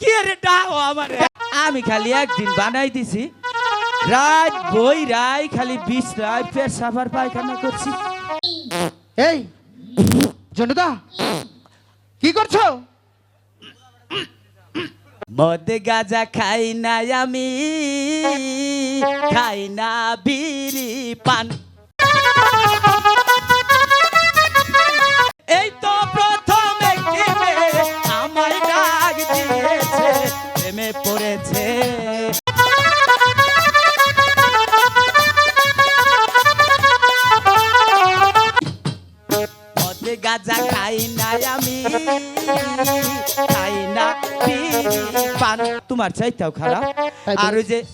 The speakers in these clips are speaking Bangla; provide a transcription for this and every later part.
কি রে ডাও আমারে? আমি খালি একদিন বানাই দিছি। রাত বই রাই খালি বিষ রাই ফের সাফার পায়খানা করছি। এই জনদা কি করছ? মদ গাজা খাই না আমি খাই না বিড়ি পান। এই তো গাজা খাই না আমি খাই না পান তোমার চাইতেও খারাপ। আর ওই যে এ,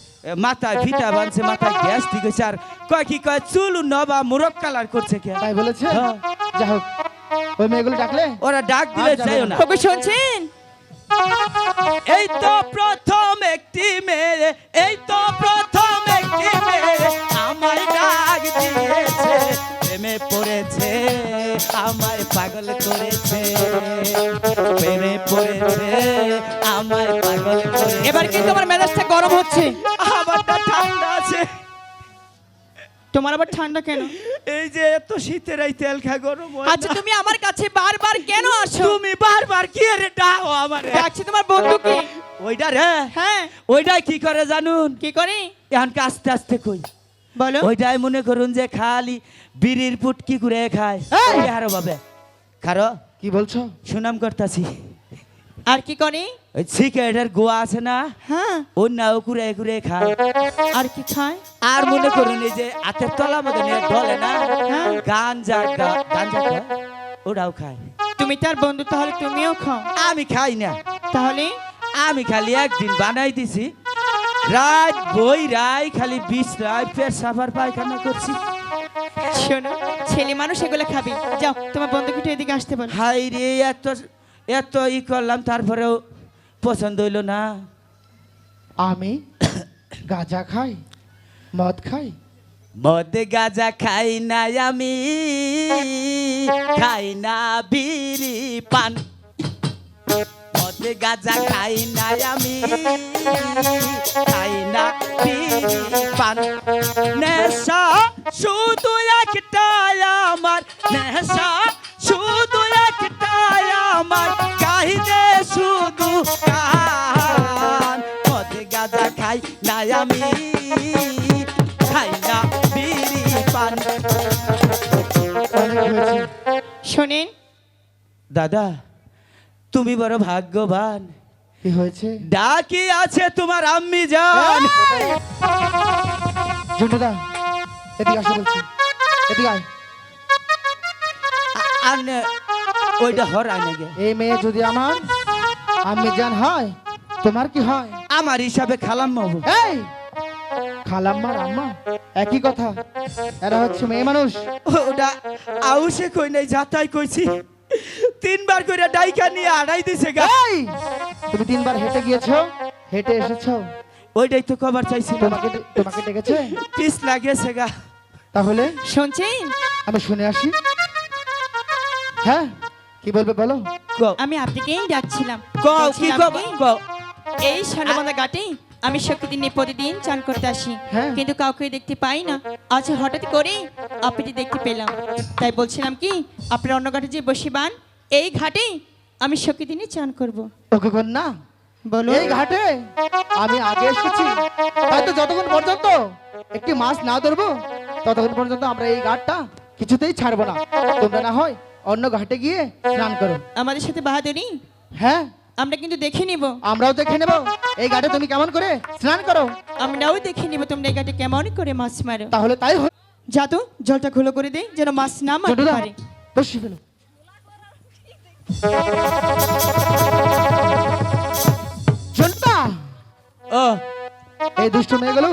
মাথায় বানছে মাথায় গ্যাস ঠিক আছে আর কয় কি কয় চুল নবা মুরক কালার করছে কে? তাই বলেছে? হ্যাঁ। হোক ওই মেয়েগুলো ডাকলে? ওরা ডাক দিলে যাইও না। ওকে শুনছেন? এই তো প্রথম একটি মেয়ে এই তো প্রথম একটি মেয়ে আমায় ডাক দিয়েছে প্রেমে পড়েছে। আমায় পাগল করেছে প্রেমে পড়েছে আমায় পাগল করেছে। এবার কিন্তু আমার মেজাজটা গরম হচ্ছে। আমারটা ঠান্ডা আছে। তোমার আবার ঠান্ডা কেন? এই যে এত শীতের এই তেল খা গরম আচ্ছা তুমি আমার কাছে বারবার কেন আসো? তুমি বারবার কি রে ডাও আমার? ডাকছি তোমার বন্ধুকে। ওইটা রে? হ্যাঁ। ওইটাই কি করে জানুন? কি করে? এখন আস্তে আস্তে কই। বলো। ওইটাই মনে করুন যে খালি বিড়ির পুটকি করে খায়! হারো বাবে খারো। কি বলছো? সুনাম করতাছি। আর কি করে ওই সিগারেটের গোয়া আছে না হ্যাঁ। নাও কুড়ে কুড়ে খায়। আর কি খায়? আর মনে করুন এই যে হাতের তলা মতো ঢলে না হ্যাঁ। গাঞ্জা গাঞ্জা খায় ওটাও খায়। তুমি তার বন্ধু তাহলে তুমিও খাও। আমি খাই না। তাহলে? আমি খালি একদিন বানাই দিছি রাত বই রাই খালি বিষ রাই ফের সাফার পায়খানা করছি। শোনো ছেলে মানুষ এগুলো খাবি। যাও তোমার বন্ধুকে এদিকে আসতে বলো। হাই রে এত এত ই করলাম তারপরেও পছন্দ হইল না। আমি গাঁজা খাই মদ খাই? মদ গাজা খাই না আমি খাই না বিড়ি পান। মদ গাজা খাই না আমি। খাই না পান? নেশা শুধু একটাই আমার নেশা শুধু একটাই আমার। কাহিনে শুধু কান মদ গাজা খাই না আমি। খাই না বিড়ি পান। অনেক শোনেন। দাদা তুমি বড় ভাগ্যবান। কি হয়েছে? ডাকি আছে তোমার আম্মি জান। জন্টুদা এদিকে আসো বলছি। এদিকে আয়। আর ওইটা হর এই মেয়ে যদি আমার আমি জান হয় তোমার কি হয়? আমার হিসাবে খালাম বাবু এই! খালাম্মার আম্মা একই কথা। এরা হচ্ছে মেয়ে মানুষ। ওটা আউসে কই নাই যাতাই কইছি। তিনবার করে ডাইকা নিয়ে আড়াই দিছে গা। এই তুমি তিনবার হেঁটে গিয়েছো? হেঁটে এসেছ? ওইটাই তো কবার চাইছিল তোমাকে তোমাকে ডেকেছে? পিস লাগিয়েছে গা। তাহলে? শুনছেন? আমি শুনে আসি। হ্যাঁ কি বলবে বলো? আমি আপনাকেই ডাকছিলাম। কও কি কও এই সানবান্ধা ঘাটে আমি শক্তিদিন প্রতিদিন চান করতে আসি। হ্যাঁ। কিন্তু কাউকে দেখতে পাই না। আজ হঠাৎ করে আপনাকে দেখতে পেলাম। তাই বলছিলাম কি আপনার অন্য ঘাটে যে বসিবান এই ঘাটে আমি শক্তিদিনই চান করব। ওকে কন্যা বলো এই ঘাটে আমি আগে এসেছি। হয়তো যতক্ষণ পর্যন্ত একটি মাছ না ধরবো ততক্ষণ পর্যন্ত আমরা এই ঘাটটা কিছুতেই ছাড়বো না। তোমরা না হয় অন্য ঘাটে গিয়ে স্নান করো। আমাদের সাথে বাহাদুরি? হ্যাঁ। আমরা কিন্তু দেখে নিব। আমরাও দেখে নেব। এই ঘাটে তুমি কেমন করে স্নান করো? আমরাও দেখে নিব তোমরা এই ঘাটে কেমন করে মাছ মারো। তাহলে তাই যা তো জলটা খোলো করে দে যেন মাছ না মারতে পারে। বসি ফেলো। ও। এই দুষ্ট মেয়েগুলো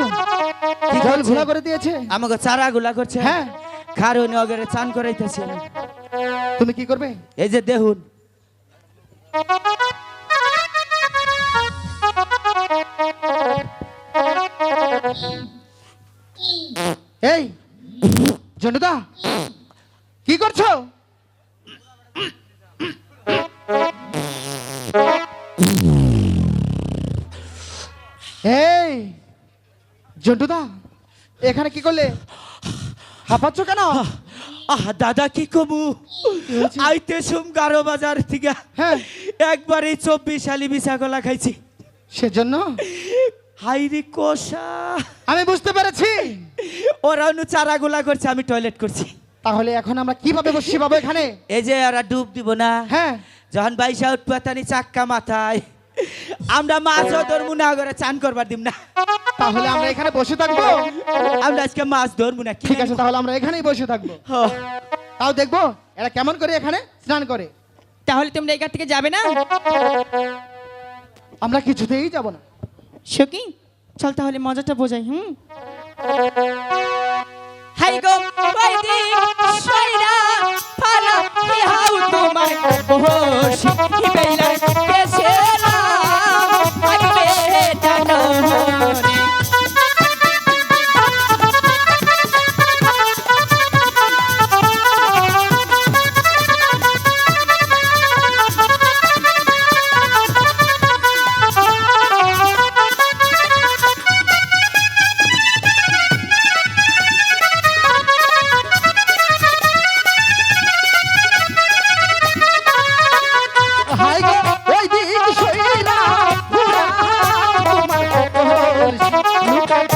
কি জল ঘোলা করে দিয়েছে? আমাকে চারা গুলা করছে। হ্যাঁ। খারুন অগরে চান করাইতেছে। তুমি কি করবে? এই যে দেহুন এই জনতা কি করছ? এই জন্টুদা এখানে কি করলে? হাঁপাচ্ছ কেন? আহ দাদা কি কমু? আইতে সুম গারো বাজার থেকে। হ্যাঁ। একবারে চব্বিশ সালি বিশা গলা খাইছি। সেজন্য? হাইরি কোষা। আমি বুঝতে পেরেছি। ওরা অন্য চারা গোলা করছে আমি টয়লেট করছি। তাহলে এখন আমরা কীভাবে বসছি বাবু এখানে? এই যে ওরা ডুব দিব না। হ্যাঁ। যখন বাইশা উৎপাতানি চাক্কা মাথায়। আমরা মাছ ধরবো না করে চান করবার দিব না। তাহলে আমরা এখানে বসে থাকব? আমরা আজকে মাছ ধরবো না ঠিক আছে তাহলে আমরা এখানেই বসে থাকব। তাও দেখব এরা কেমন করে এখানে স্নান করে? তাহলে তোমরা ঘাট থেকে যাবে না? আমরা কিছুতেই যাব না। সখী, চল তাহলে মজাটা বোঝাই, হুম? হাই গো বাইদি সয়রা ফালা হাউ তোমার বহসি হি Thank you.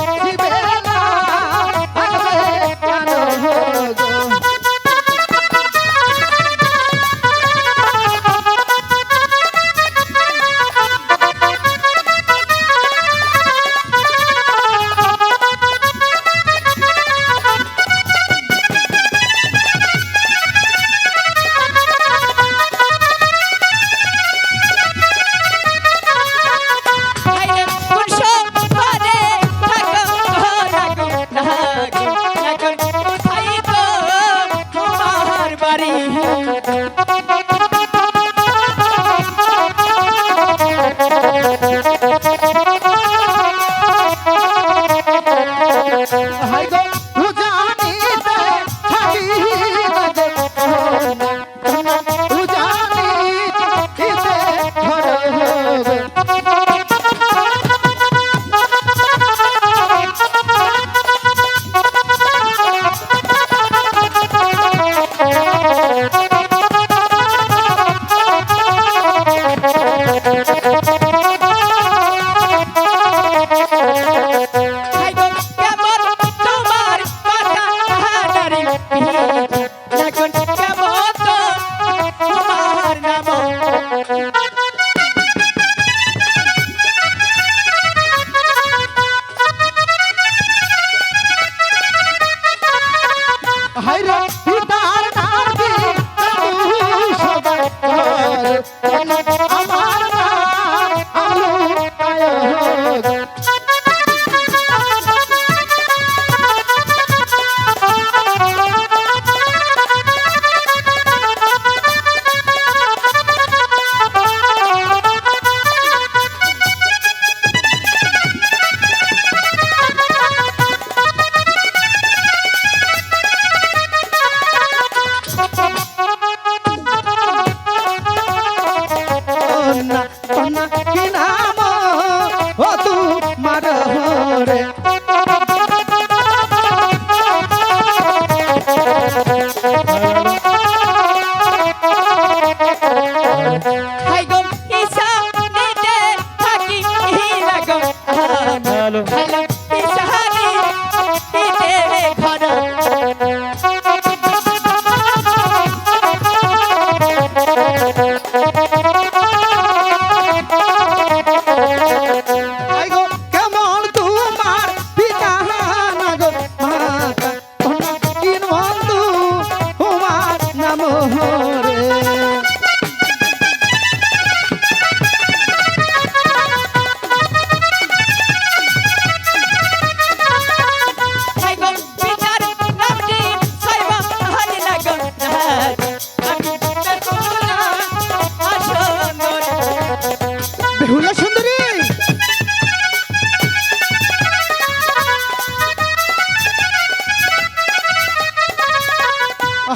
Yeah. ভালো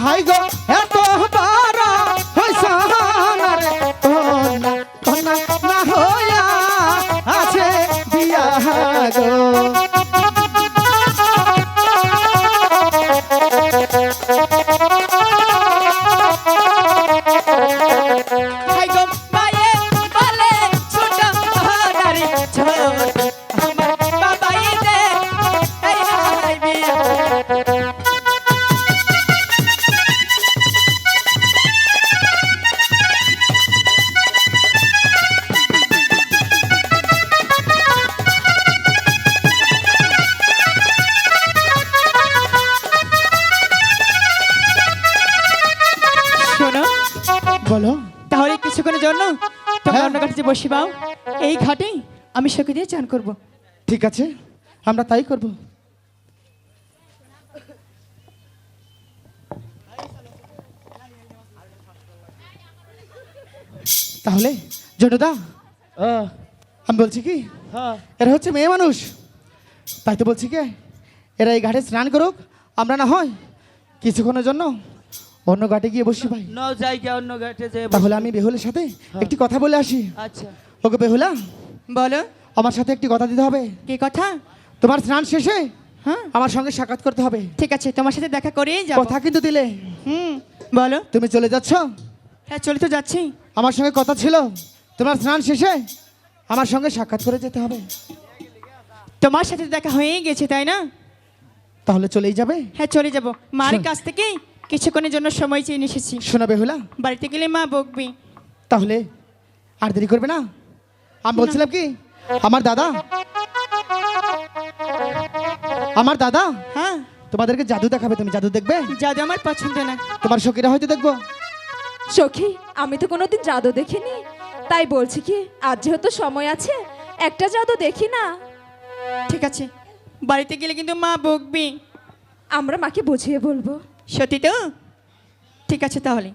হাই গো এত বারা হইসানারে কন্যা না হইয়া আছে বিয়া গো। বলো তাহলে কিছুক্ষণের জন্য তোমরা হ্যাঁ। অন্য ঘাটে যে বসে পাও এই ঘাটে আমি সখী দিয়ে চান করব। ঠিক আছে আমরা তাই করব। তাহলে জনদা আমি বলছি কি হ্যাঁ। এরা হচ্ছে মেয়ে মানুষ। তাই তো বলছি কি এরা এই ঘাটে স্নান করুক আমরা না হয় কিছুক্ষণের জন্য অন্য ঘাটে গিয়ে বসি ভাই। ন জায়গা অন্য ঘাটে যে তাহলে আমি বেহুলের সাথে একটি কথা বলে আসি। আচ্ছা। ওকে বেহুলা বলো। আমার সাথে একটি কথা দিতে হবে। কি কথা? তোমার স্নান শেষে হ্যাঁ। আমার সঙ্গে সাক্ষাৎ করতে হবে। ঠিক আছে তোমার সাথে দেখা করেই যাব। কথা কিন্তু দিলে। হুম বলো। তুমি চলে যাচ্ছ? হ্যাঁ চলে তো যাচ্ছি। আমার সঙ্গে কথা ছিল। তোমার স্নান শেষে আমার সঙ্গে সাক্ষাৎ করে যেতে হবে। তোমার সাথে দেখা হয়েই গেছে তাই না? তাহলে চলেই যাবে। হ্যাঁ চলে যাব। মার কাছ থেকে কিছুক্ষণের জন্য সময় চেয়ে এসেছি। শোনা বেহুলা। বাড়িতে গেলে মা বকবি। তাহলে আর দেরি করবে না? আমি বলছিলাম কি আমার দাদা? আমার দাদা? হ্যাঁ। তোমাদেরকে জাদু দেখাবে তুমি জাদু দেখবে? জাদু আমার পছন্দ না। তোমার সখীরা হয়তো দেখব। সখী আমি তো কোনোদিন জাদু দেখিনি। তাই বলছি কি আজ যেহেতু সময় আছে একটা জাদু দেখি না। ঠিক আছে। বাড়িতে গেলে কিন্তু মা বকবি। আমরা মাকে বুঝিয়ে বলব। সত্যি তো? ঠিক আছে তাহলে।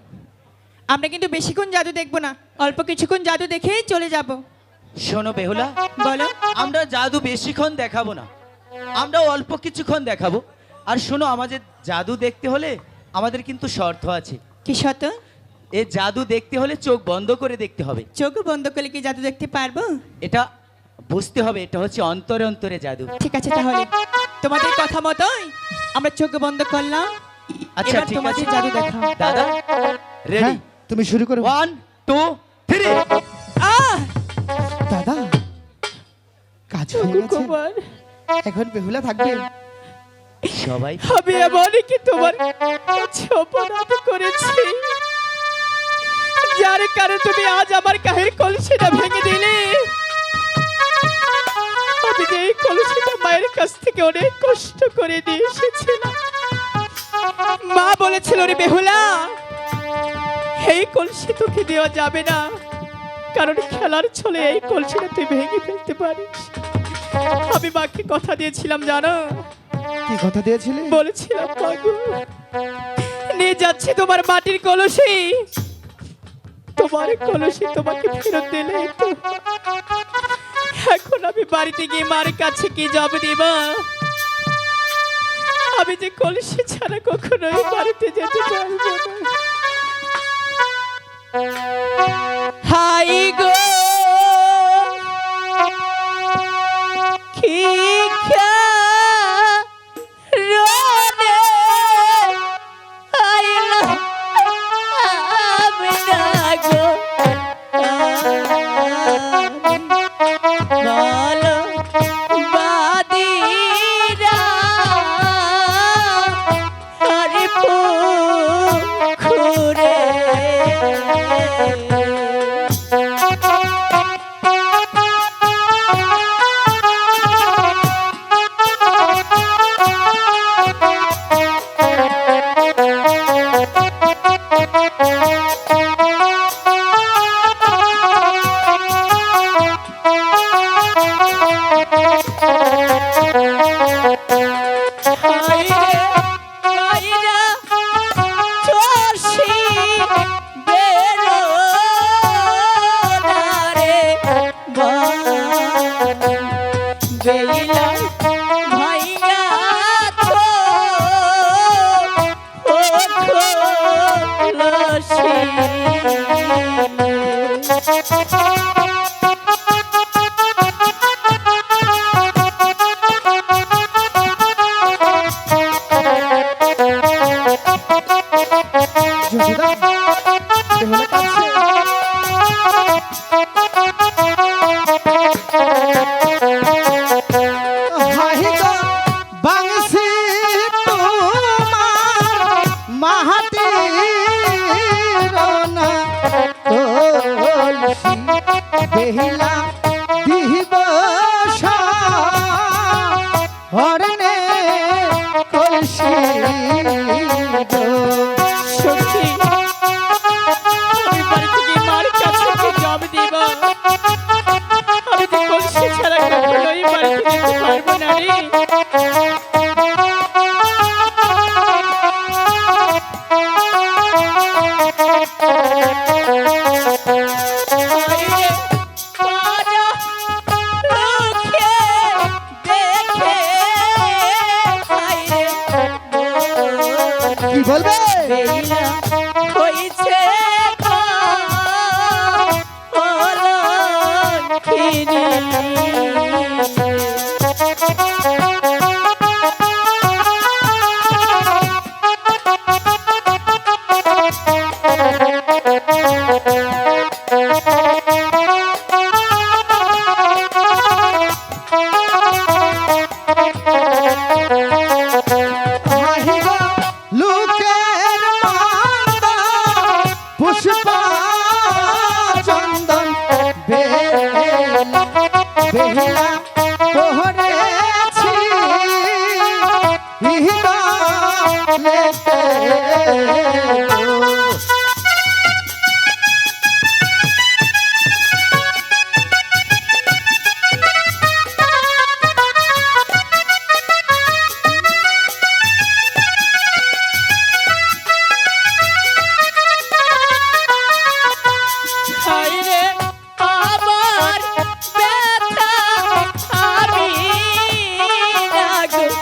আমরা কিন্তু বেশিক্ষণ জাদু দেখব না অল্প কিছুক্ষণ জাদু দেখেই চলে যাব। শোনো বেহুলা বলো। আমরা জাদু বেশিক্ষণ দেখাবো না। আমরা অল্প কিছুক্ষণ দেখাবো। আর শোনো আমাদের জাদু দেখতে হলে আমাদের কিন্তু শর্ত আছে। কি সত এ জাদু দেখতে হলে চোখ বন্ধ করে দেখতে হবে। চোখ বন্ধ করলে কি জাদু দেখতে পারব? এটা বুঝতে হবে এটা হচ্ছে অন্তরে অন্তরে জাদু। ঠিক আছে তাহলে। তোমাদের কথা মতোই আমরা চোখ বন্ধ করলাম। আচ্ছা এবার ঠিক তোমাদের আছে জাদু দেখাও। দাদা রেডি হ্যাঁ তুমি শুরু করো। One two three ah! দাদা কাজ হয়ে গেছে। কুমার এখন বেহুলা থাকবে। সবাই আমি এমনই কি তোমার কাছে অপরাধ করেছি? যার কারণে তুমি আজ আমার কাহের কলসিটা ভেঙে দিলে। আমি যে এই কলসিটা মায়ের কাছ থেকে অনেক কষ্ট করে নিয়ে এসেছিলাম। মা বলেছিল রে বেহুলা এই কলসি তোকে দেওয়া যাবে না কারণ খেলার ছলে এই কলসিটা তুই ভেঙে ফেলতে পারিস। আমি মাকে কথা দিয়েছিলাম জানো? কি কথা দিয়েছিলে? বলেছিলাম মাগো নিয়ে যাচ্ছি তোমার মাটির কলসি। তোমার কলসি তোমাকে ফেরত দিলে এখন আমি বাড়িতে গিয়ে মার কাছে কি জব দিব? আমি যে কলসি ছাড়া কখনোই বাড়িতে যেতে পারব হাই গো! কি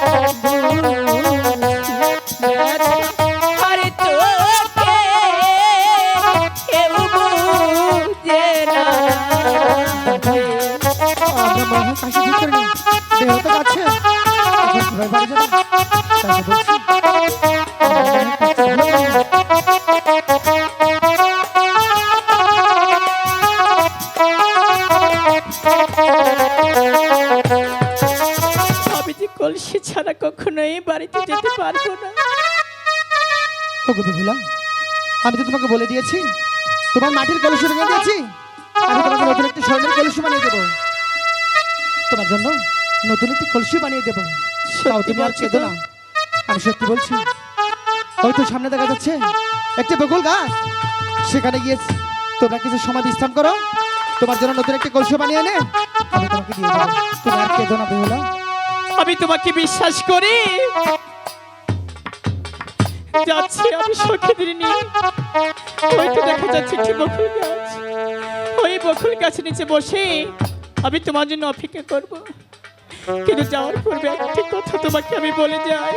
কাশি ঠিক করে নিই দেহ তো যাচ্ছে এখন কীভাবে বাড়ি যাব। তাই তো বলছি বাড়িতে যেতে পারব না। ওগো বেহুলা আমি তো তোমাকে বলে দিয়েছি তোমার মাটির কলসি ভেঙে দিয়েছি আমি তোমাকে নতুন একটি স্বর্ণের কলসি বানিয়ে দেবো। তোমার জন্য নতুন একটি কলসি বানিয়ে দেবো। তাও তুমি আর কেঁদো না। আমি সত্যি বলছি ওই তো সামনে দেখা যাচ্ছে একটি বকুল গাছ। সেখানে গিয়ে তোমরা কিছু সময় বিশ্রাম করো। তোমার জন্য নতুন একটি কলসি বানিয়ে এনে আমি তোমাকে দিয়ে দেবো। তুমি আর কেঁদো না বেহুলা আমি তোমাকে বিশ্বাস করি। যাচ্ছি আমি সখীদের নিয়ে। দেখা যাচ্ছে একটি বকুল গাছ। ওই বকুল গাছের নিচে বসে আমি তোমার জন্য অপেক্ষা করব। কিন্তু যাওয়ার পূর্বে একটি কথা তোমাকে আমি বলে যাই।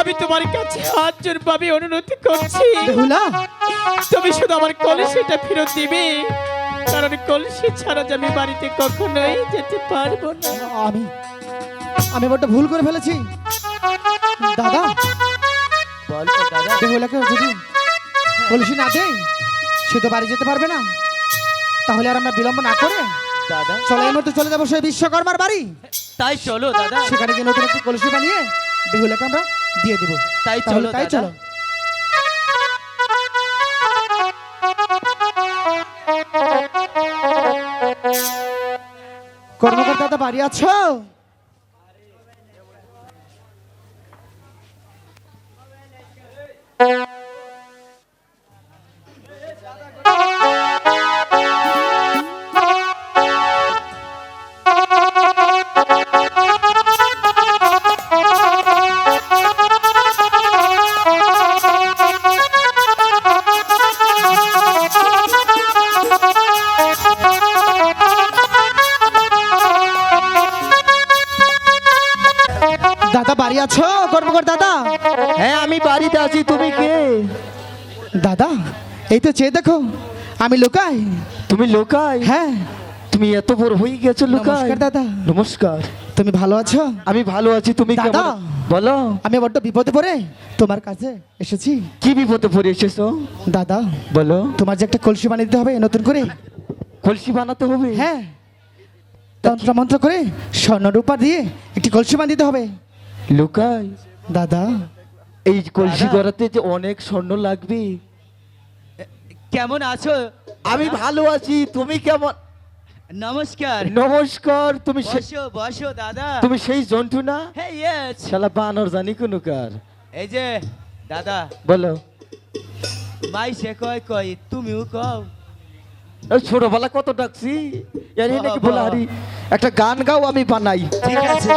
আমি তোমার কাছে হাত জোর পাবে অনুরোধ করছি। তুমি শুধু আমার কলসিটা ফেরত দিবে। কারণ কলসি ছাড়া যে আমি বাড়িতে কখনোই যেতে পারব না। আমি আমি বড্ড ভুল করে ফেলেছি। দাদা বলো দাদা। বেহুলাকে যদি কলসি না দেয় সে তো বাড়ি যেতে পারবে না। তাহলে আর আমরা বিলম্ব না করে দাদা। চলো এই মধ্যে চলে যাব সেই বিশ্বকর্মার বাড়ি। তাই চলো দাদা। সেখানে গিয়ে নতুন একটি কলসি বানিয়ে বেহুলাকে আমরা দিয়ে দেবো। তাই চলো তাই চলো। কর্মকর্তা দাদা বাড়ি আছো? you দাদা বাড়ি আছো? কর্মকর্তা দাদা? হ্যাঁ আমি বাড়িতে আছি তুমি কে? দাদা এই তো চেয়ে দেখো আমি লোকাই। তুমি লোকাই? হ্যাঁ। তুমি এত বড় হয়ে গেছো লোকাই। নমস্কার দাদা। নমস্কার। তুমি ভালো আছো? আমি ভালো আছি তুমি দাদা। বলো। আমি বড্ড বিপদে পড়ে তোমার কাছে এসেছি। কি বিপদে পড়ে এসেছ? দাদা বলো। তোমার যে একটা কলসি বানিয়ে দিতে হবে নতুন করে। কলসি বানাতে হবে? হ্যাঁ। তন্ত্র মন্ত্র করে স্বর্ণ রূপা দিয়ে একটি কলসি বানিয়ে দিতে হবে। লোকাই। দাদা। এই কলসি। গড়াতে যে অনেক স্বর্ণ লাগবে। কেমন আছো? আমি ভালো আছি তুমি কেমন? নমস্কার। নমস্কার তুমি বসো বসো দাদা। তুমি সেই জন্টু না শালা বানর জানি কোনো কার। এই যে দাদা। বলো। মাই সে কয় কয় তুমিও কও। ছোটবেলা কত ডাকছি? নাকি। বলা হারি? একটা গান গাও আমি বানাই। ঠিক আছে।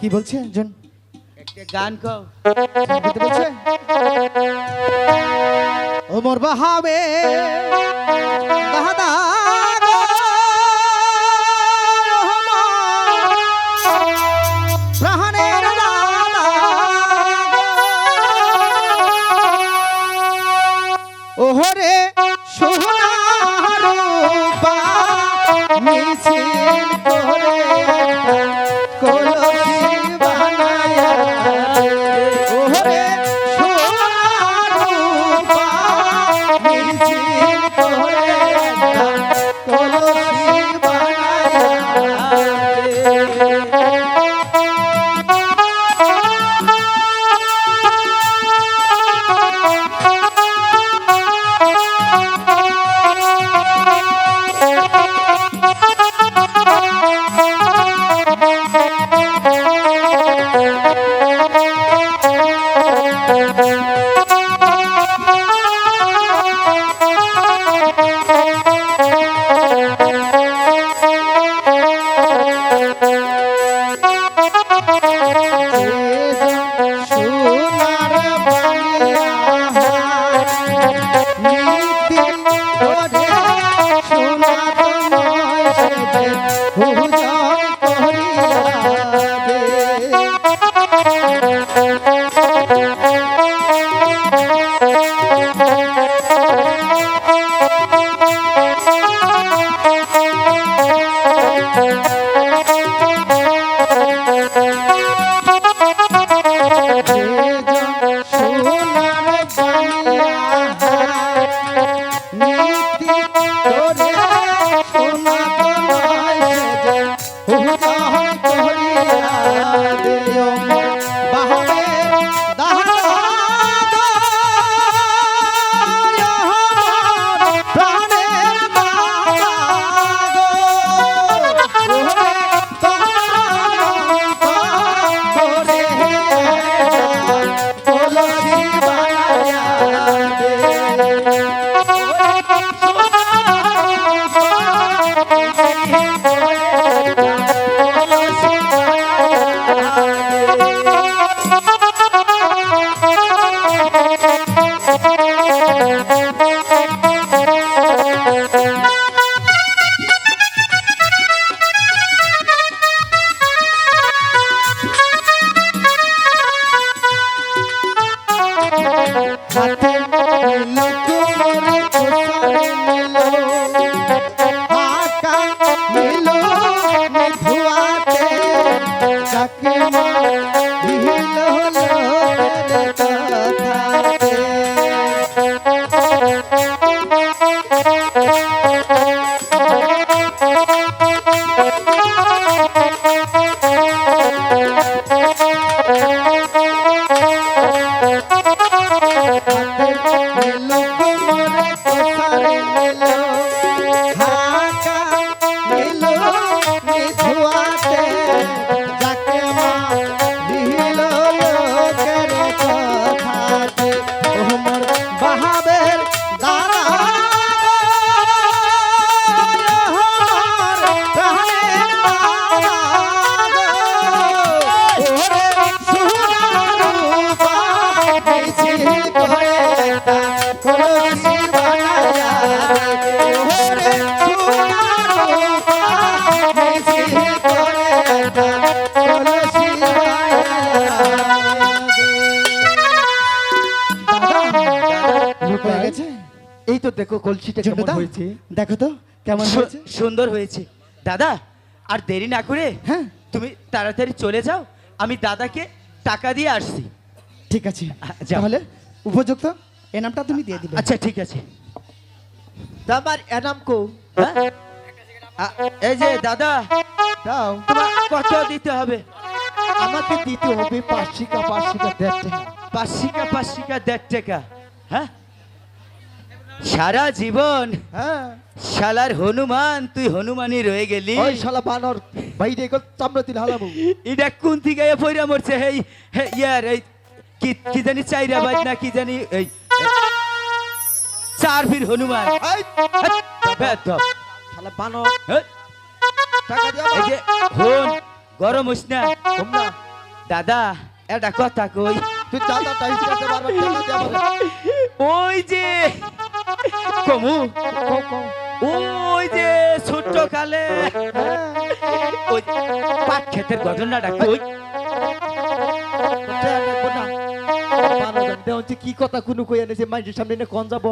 কি বলছে একজন একটা গান কও। বলছে ও মোর বাহাবে দাদা এই তো দেখো কলসিটা কেমন হয়েছে। দেখো তো কেমন হয়েছে। সুন্দর হয়েছে। দাদা আর দেরি না করে হ্যাঁ। তুমি তাড়াতাড়ি চলে যাও। আমি দাদাকে টাকা দিয়ে আসছি। ঠিক আছে। তাহলে উপযুক্ত এ নামটা তুমি দিয়ে দিবে। আচ্ছা ঠিক আছে। আমার এনাম কো। হ্যাঁ? এই যে দাদা দাও। তোমার কত দিতে হবে। আমাকে দিতে হবে পাঁচশিকা পাঁচশিকা দেড় টাকা। পাশিকা পাশিকা দেড় টাকা। হ্যাঁ? সারা জীবন হ্যাঁ। শালার হনুমান তুই হনুমানই রয়ে গেলি। ওই শালা বানর বাইরে এগুলো চামড়া তিল হালাবো। এটা কোন থেকে পয়রা মরছে? হেই হে ইয়ার এই কি কি জানি চাইরা বাজ না কি জানি এই চার ফির হনুমান। শালা বানর। টাকা দিয়া এই যে হন গরম হইস না। দাদা এটা কথা কই। তুই চাঁদা টাইস করতে পারবে টাকা দিয়া ওই যে কমু। ওই যে ছোট্ট কালে ওই পাট ক্ষেতের ঘটনাটা কই? দেওয়া হচ্ছে কি কথা কোনো কইয়া নিয়েছে মানুষের সামনে কন যাব